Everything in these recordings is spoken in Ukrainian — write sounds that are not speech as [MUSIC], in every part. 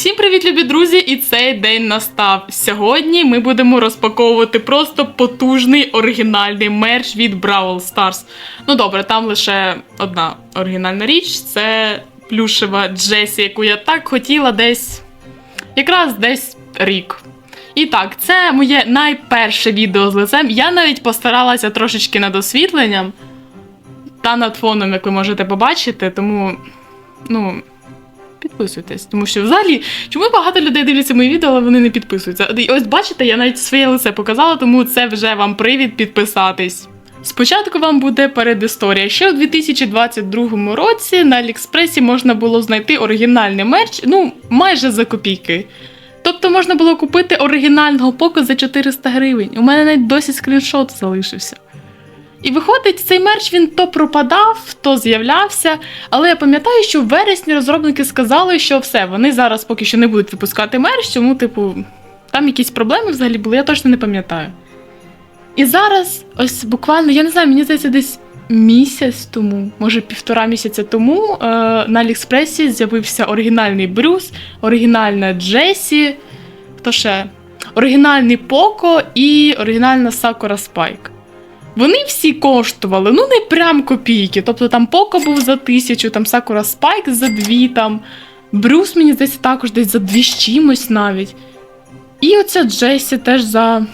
Всім привіт, любі друзі! І цей день настав. Сьогодні ми будемо розпаковувати просто потужний оригінальний мерч від Brawl Stars. Ну добре, там лише одна оригінальна річ це плюшева Джесі, яку я так хотіла десь якраз десь рік. І так, це моє найперше відео з лицем. Я навіть постаралася трошечки над освітленням та над фоном, як ви можете побачити, тому, ну, підписуйтесь. Тому що взагалі, чому багато людей дивляться мої відео, але вони не підписуються. Ось бачите, я навіть своє лице показала, тому це вже вам привід підписатись. Спочатку вам буде передісторія. Ще у 2022 році на Аліекспресі можна було знайти оригінальний мерч, ну, майже за копійки. Тобто можна було купити оригінального поко за 400 гривень. У мене навіть досі скріншот залишився. І виходить, цей мерч він то пропадав, то з'являвся. Але я пам'ятаю, що в вересні розробники сказали, що все, вони зараз поки що не будуть випускати мерч, тому, типу, там якісь проблеми взагалі були, я точно не пам'ятаю. І зараз, ось буквально, я не знаю, мені здається, десь місяць тому, може півтора місяця тому, е, на Аліекспресі з'явився оригінальний Брюс, оригінальна Джесі, хто ще? Оригінальний Поко і оригінальна Сакура Спайк. Вони всі коштували, ну не прям копійки. Тобто там Поко був за тисячу, там Сакура Спайк за дві, там Брюс, мені здається, також десь за дві з чимось навіть. І оця Джесі теж за.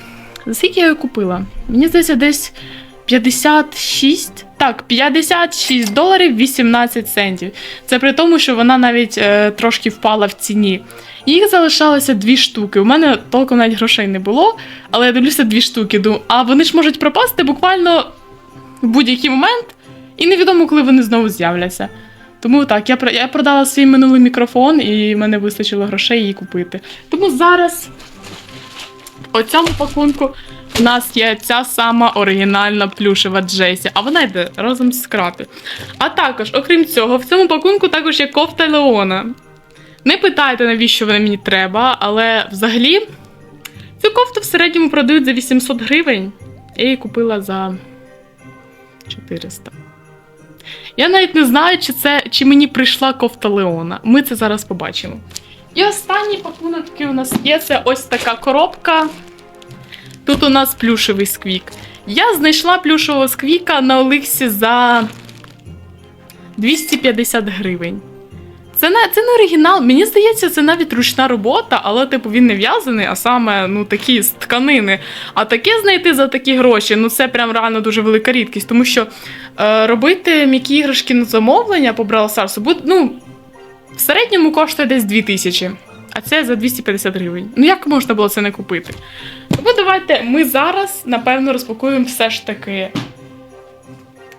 За скільки я її купила? Мені здається, десь 56. Так, 56 доларів 18 центів. Це при тому, що вона навіть е, трошки впала в ціні. Їх залишалося дві штуки. У мене толком навіть грошей не було, але я дивлюся дві штуки. Думаю, а вони ж можуть пропасти буквально в будь-який момент, і невідомо, коли вони знову з'являться. Тому так, я, я продала свій минулий мікрофон, і в мене вистачило грошей її купити. Тому зараз у цьому пакунку у нас є ця сама оригінальна плюшева Джесі, а вона йде разом з скрапі. А також, окрім цього, в цьому пакунку також є кофта Леона. Не питайте, навіщо вона мені треба, але взагалі цю кофту в середньому продають за 800 гривень. Я її купила за 400. Я навіть не знаю, чи це чи мені прийшла кофта Леона. Ми це зараз побачимо. І останній пакунок, у нас є, це ось така коробка. Тут у нас плюшевий сквік. Я знайшла плюшевого сквіка на Оликсі за 250 гривень. Це не, це не оригінал. Мені здається, це навіть ручна робота, але типу він не в'язаний, а саме ну такі з тканини. А таке знайти за такі гроші, ну це прям реально дуже велика рідкість. Тому що е, робити м'які іграшки на замовлення по Stars буде, ну, в середньому коштує десь 2000, а це за 250 гривень. Ну як можна було це не купити? Тому давайте ми зараз, напевно, розпакуємо все ж таки.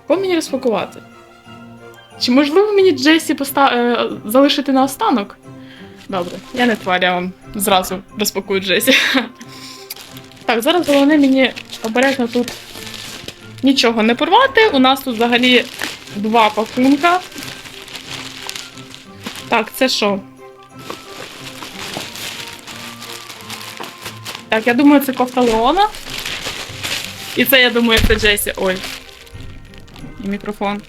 Кого мені розпакувати? Чи можливо мені Джесі поста... е, залишити на останок? Добре, я не тварь, я вам зразу розпакую Джесі. [LAUGHS] Так, зараз головне мені обережно тут нічого не порвати. У нас тут взагалі два пакунка. Так, це що? Так, я думаю, це кофта Леона. І це, я думаю, це Джесі. Ой. І мікрофон.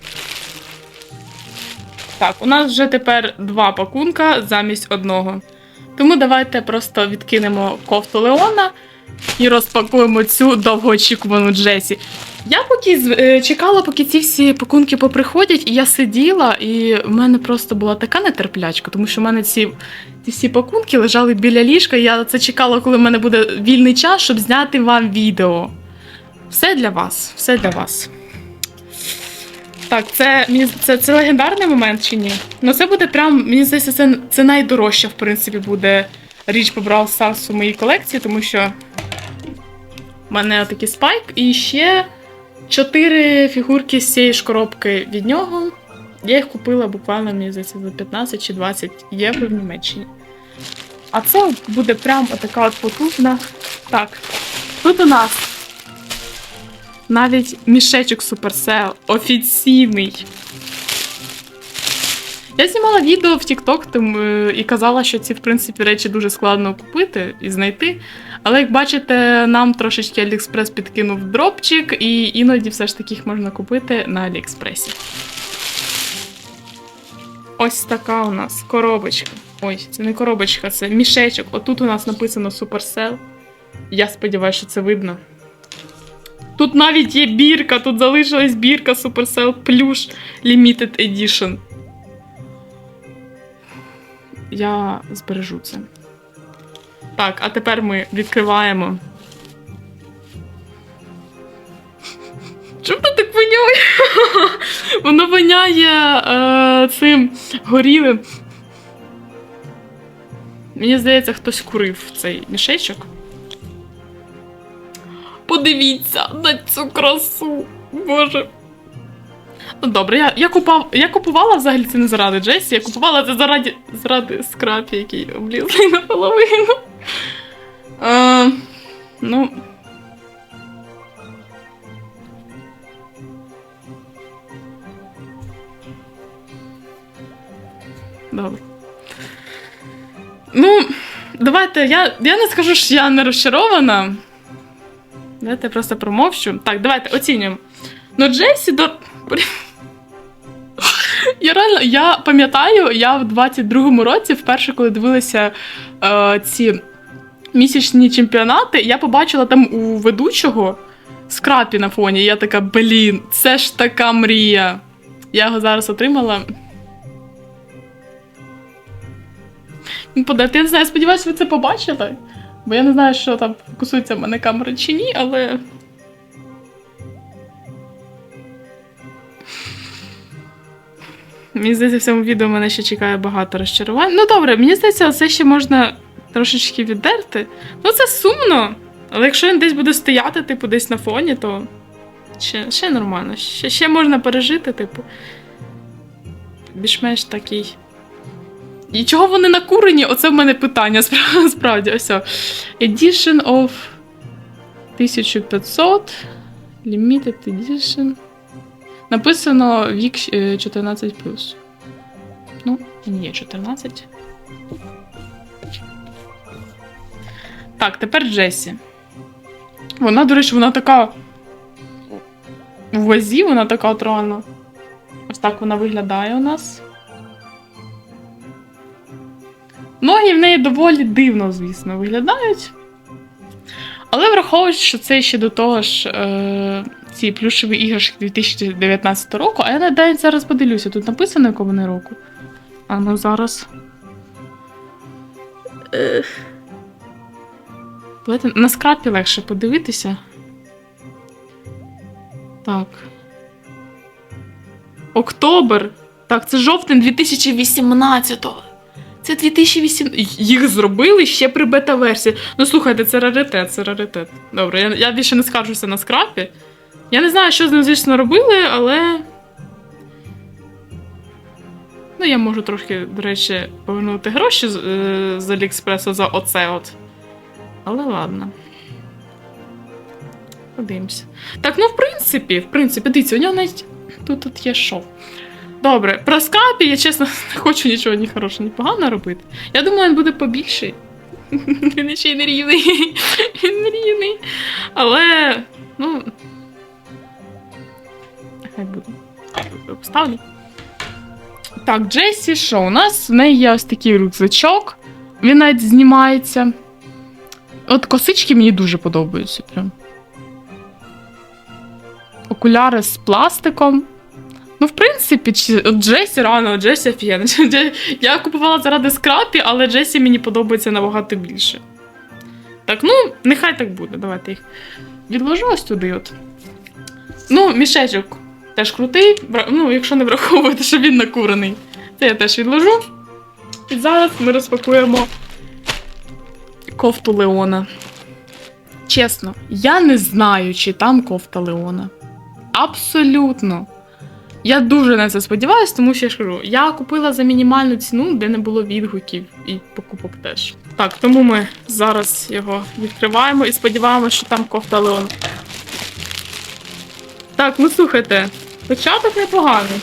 Так, у нас вже тепер два пакунка замість одного. Тому давайте просто відкинемо кофту Леона і розпакуємо цю довгоочікувану Джесі. Я поки е, чекала, поки ці всі пакунки поприходять, і я сиділа, і в мене просто була така нетерплячка, тому що в мене ці, ці всі пакунки лежали біля ліжка. і Я це чекала, коли в мене буде вільний час, щоб зняти вам відео. Все для вас, все для вас. Так, це, це, це легендарний момент чи ні? Ну це буде прям, мені здається, це, це найдорожча, в принципі, буде річ по Brawl Stars у моїй колекції, тому що в мене такий спайк і ще чотири фігурки з цієї ж коробки від нього. Я їх купила буквально, мені здається, за 15 чи 20 євро в Німеччині. А це буде прям отака от потужна. Так, тут у нас навіть мішечок Supercell офіційний. Я знімала відео в TikTok тому, е, і казала, що ці, в принципі, речі дуже складно купити і знайти. Але як бачите, нам трошечки AliExpress підкинув дропчик, і іноді все ж таки їх можна купити на AliExpress. Ось така у нас коробочка. Ой, це не коробочка, це мішечок. Отут у нас написано Supercell. Я сподіваюся, що це видно. Тут навіть є бірка, тут залишилась бірка Supercell Plush Limited Edition. Я збережу це. Так, а тепер ми відкриваємо. Чому [LAUGHS] воно так воняє? Воно воняє е, цим горілим. Мені здається, хтось курив цей мішечок. Подивіться на цю красу. Боже. Ну добре, я, я, купав, я купувала взагалі це не заради Джесі, я купувала це заради, заради скрапі, який облізли [LAUGHS] наполовину. Е, ну. Добре. Ну, давайте, я, я не скажу, що я не розчарована. Давайте я просто промовчу. Так, давайте оцінюємо. Ну, Джесі до. [LAUGHS] Я реально, я пам'ятаю, я в 22-му році, вперше, коли дивилася е, ці місячні чемпіонати, я побачила там у ведучого скрапі на фоні. І я така, блін, це ж така мрія. Я його зараз отримала. Він подати. Я не знаю, сподіваюся, ви це побачили. Бо я не знаю, що там фокусується в мене камера чи ні, але. Мені здається, в цьому відео мене ще чекає багато розчарувань. Ну добре, мені здається, це ще можна трошечки віддерти. Ну, це сумно. Але якщо він десь буде стояти, типу, десь на фоні, то ще, ще нормально. Ще, ще можна пережити, типу. Більш-менш такий. І чого вони накурені? Оце в мене питання спра- [LAUGHS] справді. Ось. Edition of 1500. Limited Edition. Написано вік е, 14. Ну, ні, 14. Так, тепер Джесі. Вона, до речі, вона така. В вазі вона така от реально. Ось так вона виглядає у нас. Ноги в неї доволі дивно, звісно, виглядають. Але враховуючи, що це ще до того ж е, ці плюшеві іграшки 2019 року, а я навіть зараз подивлюся, тут написано якого вони року. А ну зараз. Давайте на скрапі легше подивитися. Так. Октобер. Так, це жовтень 2018-го. Це 2008. Їх зробили ще при бета-версії. Ну слухайте, це раритет, це раритет. Добре, я, я більше не скаржуся на скрапі. Я не знаю, що з ним, звісно, робили, але. Ну, я можу трошки, до речі, повернути гроші з, е, з Аліекспресу за оце от. Але ладно. Подивимося. Так, ну в принципі, в принципі, дивіться, у нього навіть тут, тут є шов. Добре, про скапі я чесно [LAUGHS] не хочу нічого ні хорошого, ні поганого робити. Я думаю, він буде побільший. [LAUGHS] Він ще й не рівний. [LAUGHS] Він не рівний. Але, ну. Хай буде. Поставлю. Так, Джесі, що у нас? В неї є ось такий рюкзачок. Він навіть знімається. От косички мені дуже подобаються. Прям. Окуляри з пластиком. Ну, в принципі, чи- Джесі рано, Джесі офігенно. [LAUGHS] Я купувала заради скрапі, але Джесі мені подобається набагато більше. Так, ну, нехай так буде. Давайте їх відложу ось туди. от. Ну, мішечок теж крутий. Ну, якщо не враховувати, що він накурений. Це я теж відложу. І зараз ми розпакуємо кофту Леона. Чесно, я не знаю, чи там кофта Леона. Абсолютно. Я дуже на це сподіваюся, тому що я ж кажу, я купила за мінімальну ціну, де не було відгуків і покупок теж. Так, тому ми зараз його відкриваємо і сподіваємося, що там кофта Леон. Так, ну слухайте, початок непоганий.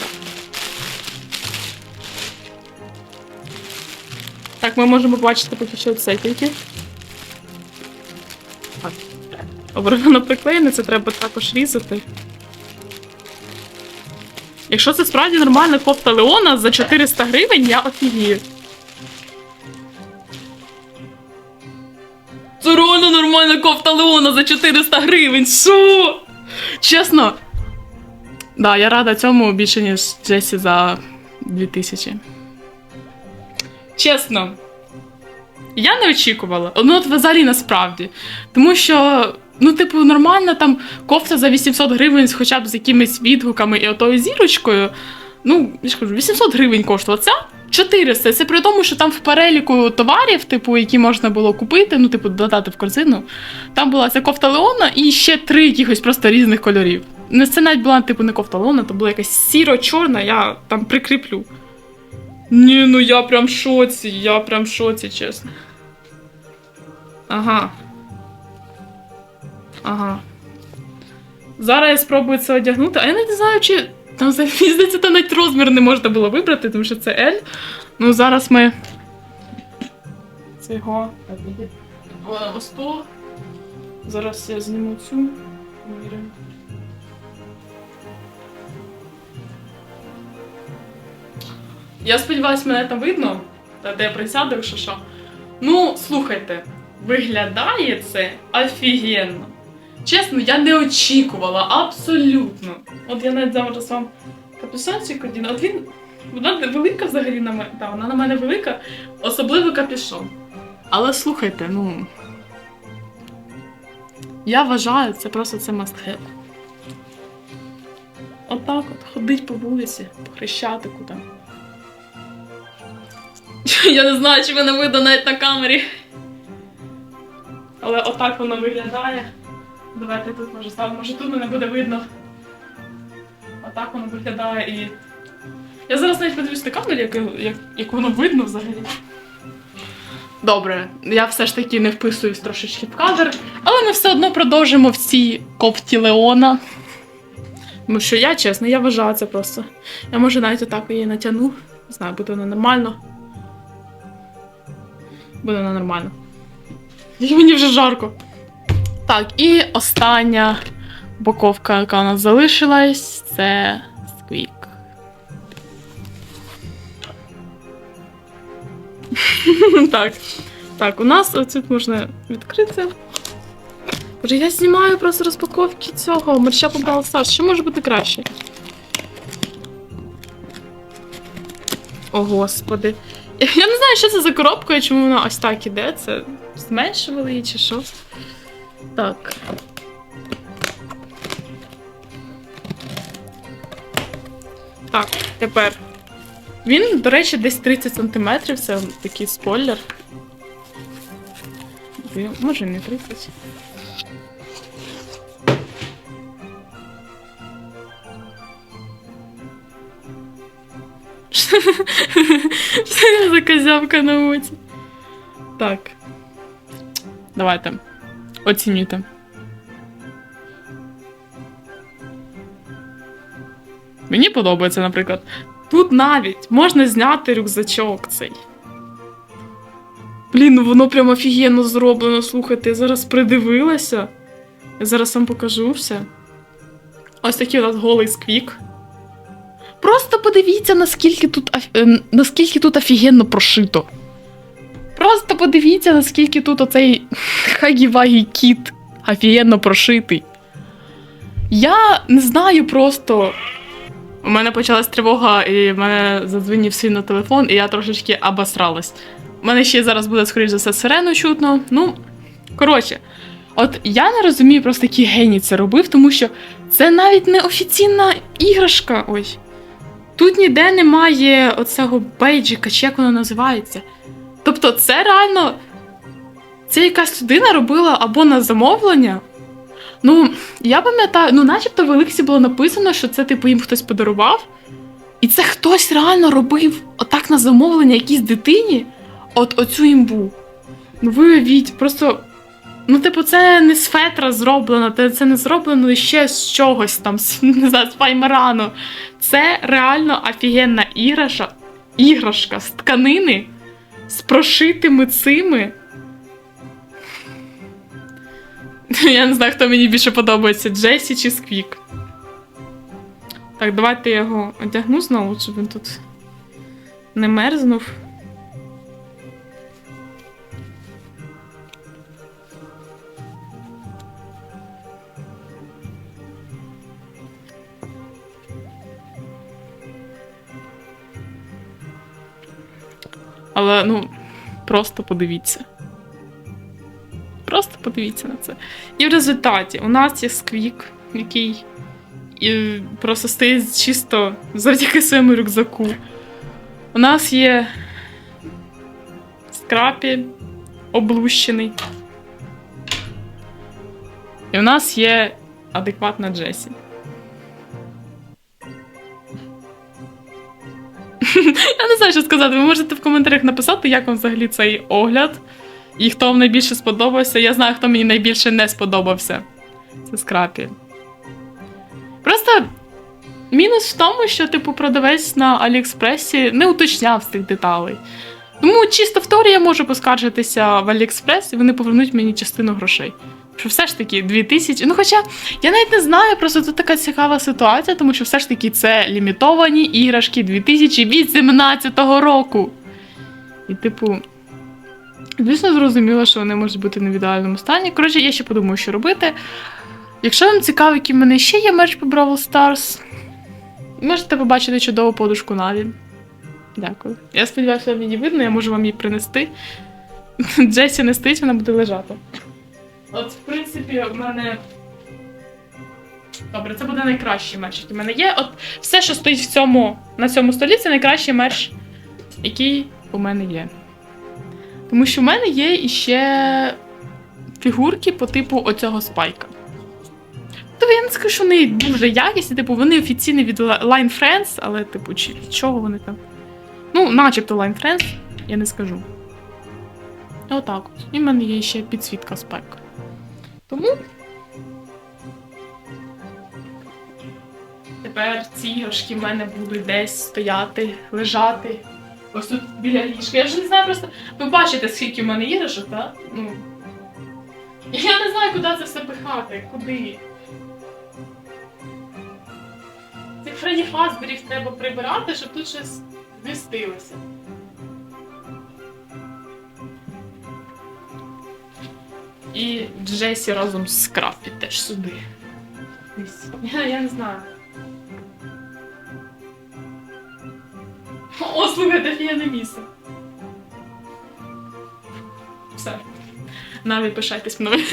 Так, ми можемо бачити поки що це тільки. Так. Добре, приклеєне, це треба також різати. Якщо це справді нормальна кофта Леона за 400 гривень, я офігію. Це реально нормальна кофта Леона за 400 гривень. Що? Чесно. Да, я рада цьому більше, ніж Джесі за 2000. Чесно. Я не очікувала. Ну, от взагалі насправді. Тому що ну, типу, нормально там кофта за 800 гривень, хоча б з якимись відгуками і отою зірочкою. Ну, я ж кажу, 800 гривень коштувала. Ця 400. Це при тому, що там в переліку товарів, типу, які можна було купити, ну, типу, додати в корзину. Там була ця кофта Леона і ще три якихось просто різних кольорів. Ну, це навіть була, типу, не кофта Леона, то була якась сіро-чорна, я там прикріплю. Ні, ну я прям в шоці, я прям в шоці, чесно. Ага. Ага. Зараз я спробую це одягнути, а я не знаю, чи. Там здається, там навіть розмір не можна було вибрати, тому що це L. Ну, зараз ми. Це його. Вона 100. Зараз я зніму цю. Я сподіваюся, мене там видно, та де я присяду, якщо що. Ну, слухайте, виглядає це офігенно. Чесно, я не очікувала абсолютно. От я навіть зараз вам капюшончик один. От він. Вона велика взагалі на мене. Так, вона на мене велика, особливо капюшон. Але слухайте, ну. Я вважаю, це просто це have. Отак от ходить по вулиці, по хрещатику там. Я не знаю, чи мене видно навіть на камері. Але отак воно виглядає. Давайте тут може ставимо, може тут мене буде видно. Отак воно виглядає і. Я зараз навіть подивлюсь на як, як, як воно видно взагалі. Добре, я все ж таки не вписуюсь трошечки в кадр, але ми все одно продовжимо в цій кофті Леона. Тому що я, чесно, я вважаю це просто. Я може навіть отак її натягну. Не знаю, буде воно нормально. Буде воно нормально. І [LAUGHS] мені вже жарко. Так, і остання боковка, яка у нас залишилась, це сквік. [LAUGHS] так. Так, у нас оцют можна відкрити. Боже, я знімаю просто розпаковки цього мерча по Brawl Stars. Що може бути краще? О, господи. Я не знаю, що це за коробка і чому вона ось так іде. Це зменшували її чи що? Так. Так, тепер. Він, до речі, десь 30 см, це такий спойлер. Може, не 30. Що я за козявка на оці? Так. Давайте. Оцінюйте. Мені подобається, наприклад. Тут навіть можна зняти рюкзачок цей. Блін, ну воно прям офігенно зроблено. Слухайте, я зараз придивилася. Я зараз вам покажу все. Ось такий у нас голий сквік. Просто подивіться, наскільки тут, е, наскільки тут офігенно прошито. Просто подивіться, наскільки тут оцей хагі-вагі кіт офігенно прошитий. Я не знаю просто. У мене почалась тривога, і в мене задзвонив сильно телефон, і я трошечки обосралась. У мене ще зараз буде, скоріш за все, сирену чутно. Ну, коротше, от я не розумію просто, який геній це робив, тому що це навіть не офіційна іграшка. Ой. Тут ніде немає оцього бейджика, чи як воно називається. Тобто, це реально. Це якась людина робила або на замовлення. Ну, я пам'ятаю, ну, начебто в Еликсі було написано, що це, типу, їм хтось подарував. І це хтось реально робив отак на замовлення якійсь дитині, от оцю імбу. Ну, ви уявіть, просто. Ну, типу, це не з фетра зроблено, це- це не зроблено ще з чогось там, [LAUGHS] не знаю, з файмарану. Це реально офігенна іграша, іграшка з тканини, з прошитими цими. Я не знаю, хто мені більше подобається, Джесі чи Сквік. Так, давайте я його одягну знову, щоб він тут не мерзнув. Але ну, просто подивіться. Просто подивіться на це. І в результаті у нас є сквік, який і просто стоїть чисто завдяки своєму рюкзаку. У нас є скрапі облущений. І у нас є адекватна Джесі. Я не знаю, що сказати. Ви можете в коментарях написати, як вам взагалі цей огляд. І хто вам найбільше сподобався. Я знаю, хто мені найбільше не сподобався. Це скрапі. Просто мінус в тому, що, типу, продавець на Аліекспресі не уточняв з цих деталей. Тому чисто в теорії я можу поскаржитися в Аліекспрес, і вони повернуть мені частину грошей. Що все ж таки 2000. Ну, хоча я навіть не знаю, просто тут така цікава ситуація, тому що все ж таки це лімітовані іграшки 2018 року. І, типу, звісно, зрозуміло, що вони можуть бути не в ідеальному стані. Коротше, я ще подумаю, що робити. Якщо вам цікаво, які в мене ще є мерч по Brawl Stars, можете побачити чудову подушку Наві. Дякую. Я сподіваюся, вам її видно, я можу вам її принести. [LAUGHS] Джесі не стоїть, вона буде лежати. От, в принципі, в мене. Добре, це буде найкращий мерч, який в мене є. От все, що стоїть в цьому, на цьому столі, це найкращий мерч, який у мене є. Тому що в мене є іще фігурки по типу оцього спайка. Тобто я не скажу, що вони дуже якісні, типу, вони офіційні від Line Friends, але, типу, чи від чого вони там. Ну, начебто Line Friends, я не скажу. Отак от. І в мене є ще підсвітка спайка. Тому. Тепер ці іграшки в мене будуть десь стояти, лежати. Ось тут біля ліжка. Я вже не знаю просто. Ви бачите, скільки в мене іграшок, так? Ну. Я не знаю, куди це все пихати. Куди. Цих Фредді Фазберів треба прибирати, щоб тут щось вмістилося. І Джесі разом з Скрапі теж сюди. Я, я не знаю. О, слухайте, офігенне місце. Все. Навіть пишайтесь мною.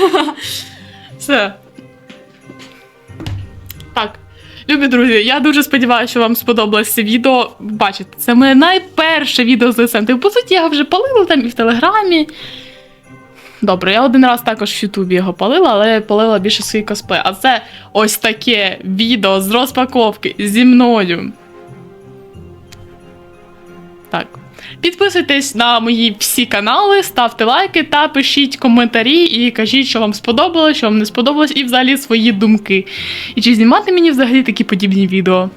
[LAUGHS] Все. Так. Любі друзі, я дуже сподіваюся, що вам сподобалось це відео. Бачите, це моє найперше відео з ЛСМ. Типу, по суті, я вже палила там і в Телеграмі. Добре, я один раз також в Ютубі його палила, але палила більше свої косплей. А це ось таке відео з розпаковки зі мною. Так. Підписуйтесь на мої всі канали, ставте лайки та пишіть коментарі і кажіть, що вам сподобалось, що вам не сподобалось, і взагалі свої думки. І чи знімати мені взагалі такі подібні відео.